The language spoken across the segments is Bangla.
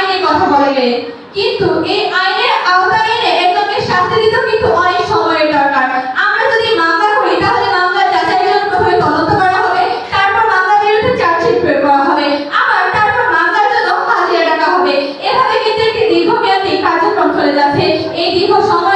আইনে কথা বলে কিন্তু এই আইনের আওতায় এনে একজনকে শাস্তি দিতে কিন্তু অনেক সময়ের দরকার। আমরা যদি মামলা করি, তাহলে মামলা যাচাই জন্য প্রথমে তদন্ত করা হবে, তারপর মামলার বিরুদ্ধে চার্জশিট প্রয়োগ করা হবে, আবার তারপর মামলার জন্য হাজিরা ডাকা হবে। এভাবে কিন্তু একটি দীর্ঘমেয়াদী কার্যক্রম চলে যাচ্ছে। এই দীর্ঘ সময়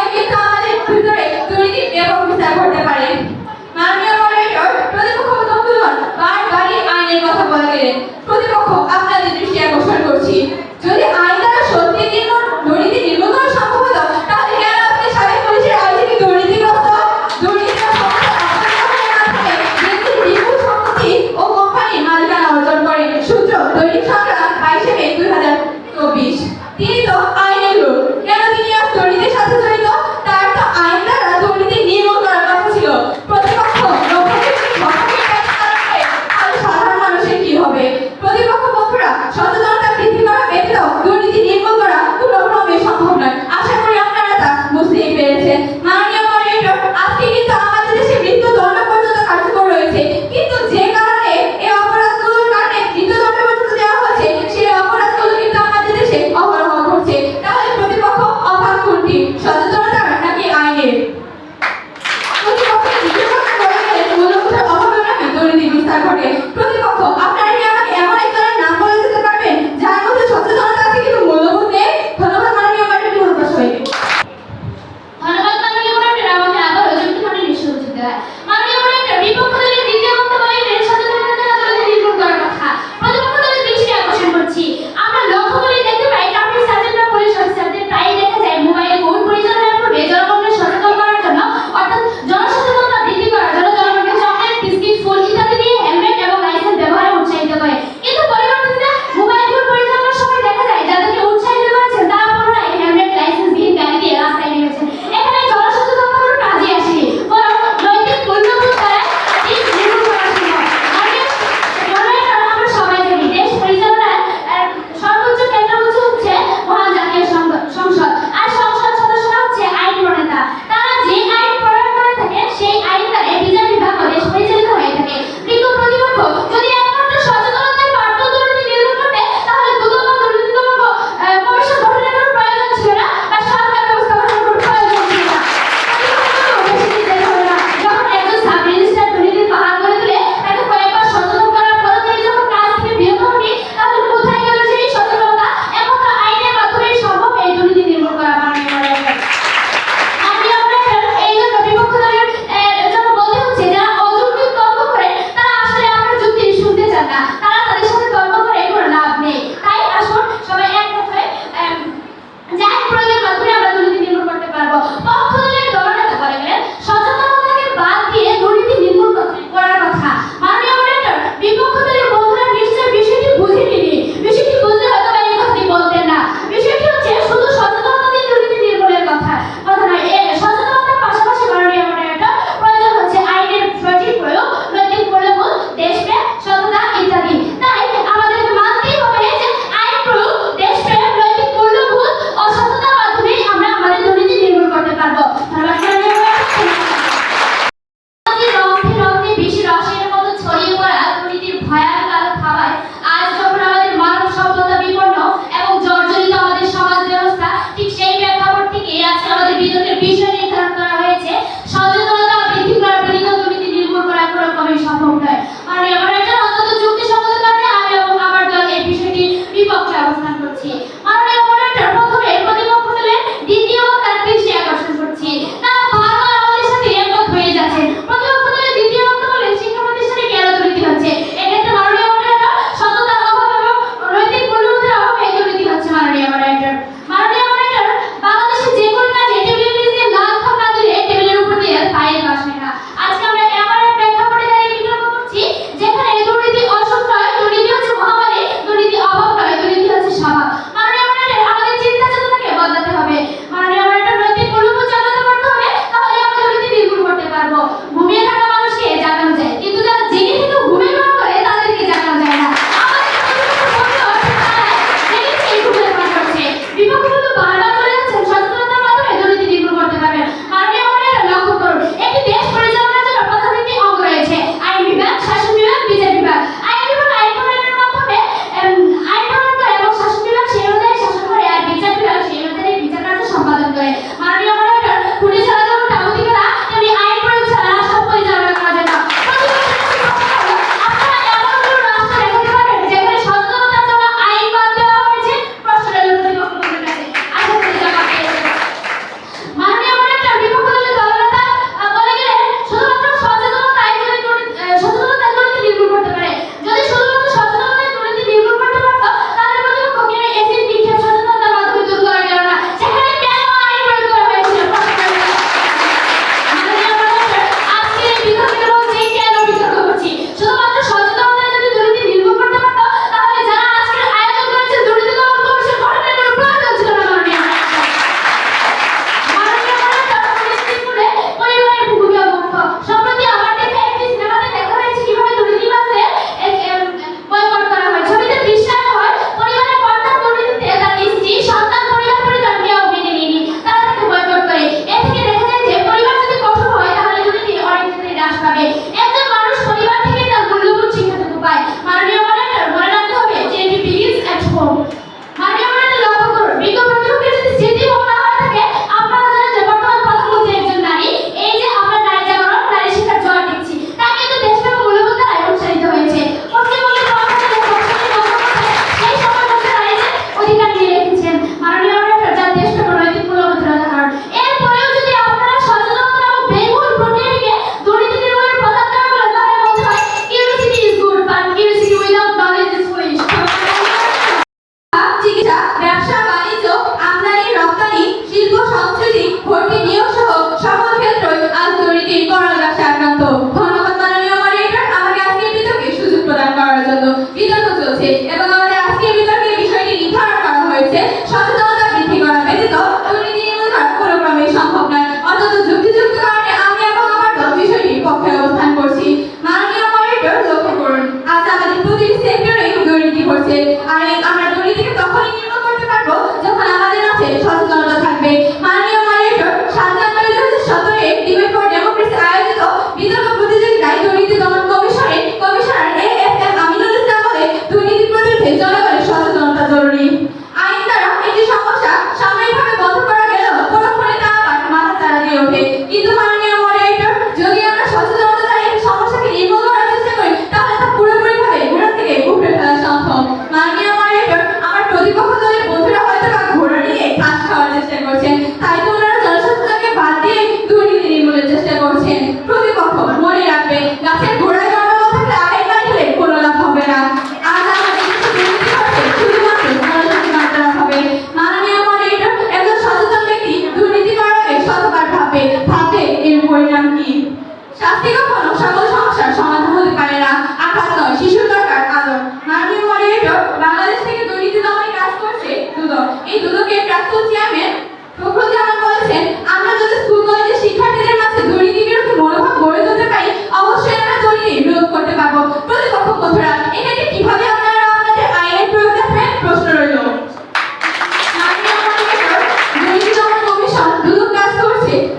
বাংলাদেশ থেকে দুর্নীতি দমনে কাজ করছে দুদক। এই দুদকের প্রাক্তন চেয়ারম্যান ফখরুজ্জামান বলেছেন, আমরা যদি স্কুল কলেজের শিক্ষার্থীদের মাঝে দুর্নীতি বিরোধী মনোভাব গড়ে তুলতে পারি, অবশ্যই আমরা দুর্নীতি বিরোধ করতে পারব। প্রতিপক্ষ বন্ধুরা এটাকে কীভাবে আপনারা আপনাদের আইনের প্রয়োগ দেখবেন? প্রশ্ন রইল।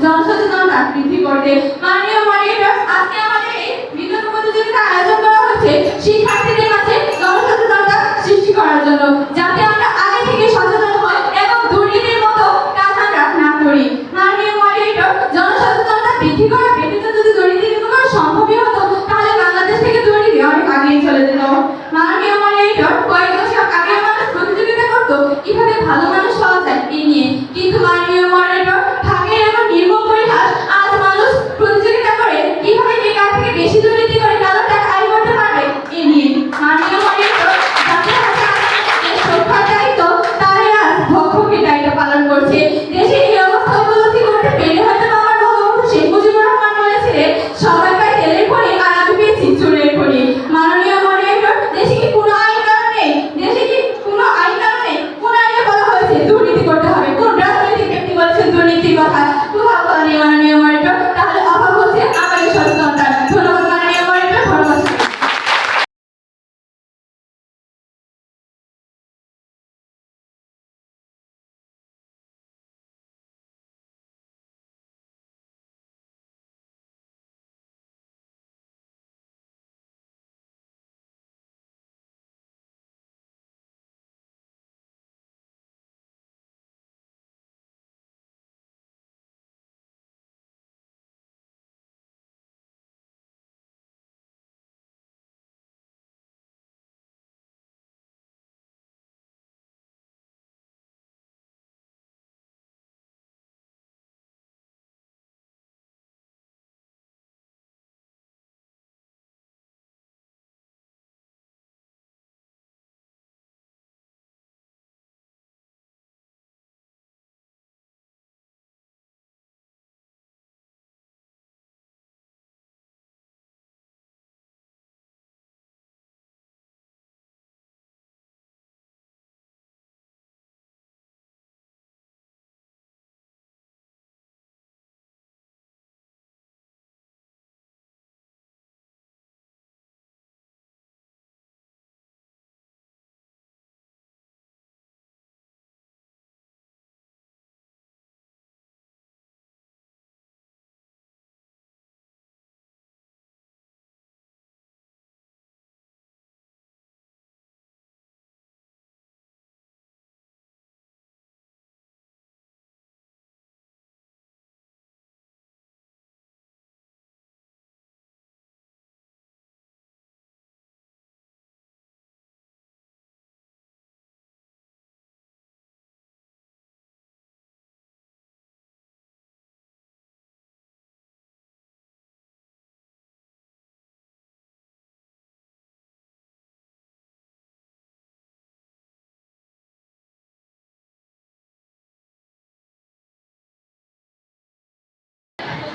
জনসচেতনতা বৃদ্ধি করতে। মাননীয় মনিটর আজকে আমাদের এই বিতর্ক প্রতিযোগিতা আয়োজন করা হচ্ছে শিক্ষার্থীদের মাঝে করার জন্য যাতে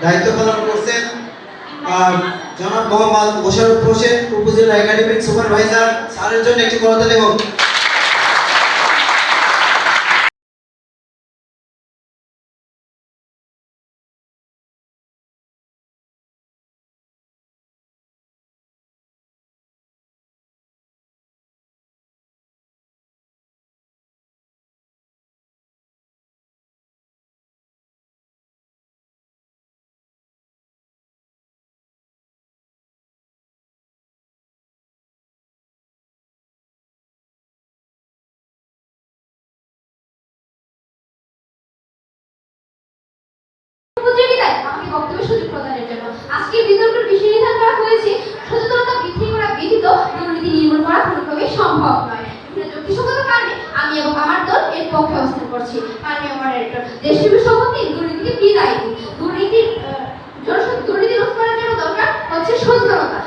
দায়িত্ব পালন করছেন। আর জনাব মোহাম্মদ মোশারফ হোসেন উপজেলা একাডেমিক সুপারভাইজার স্যারের জন্য একটি করতালি হোক। সুযোগ প্রদানের জন্য আজকে বিতর্কের বিষয় নির্ধারণ করা হয়েছে সচেতনতা বৃদ্ধি করা ব্যতীত দুর্নীতি নির্মূল করা কোনোভাবে সম্ভব নয়। যুক্তিসঙ্গত কারণে আমি এবং আমার দল এর পক্ষে অবস্থান করছি। মাননীয় মডারেটর দেশব্যাপী সম্মতি দুর্নীতিকে বিদায় দিন দুর্নীতির দুর্নীতি রোধ করার জন্য দরকার হচ্ছে সচেতনতা।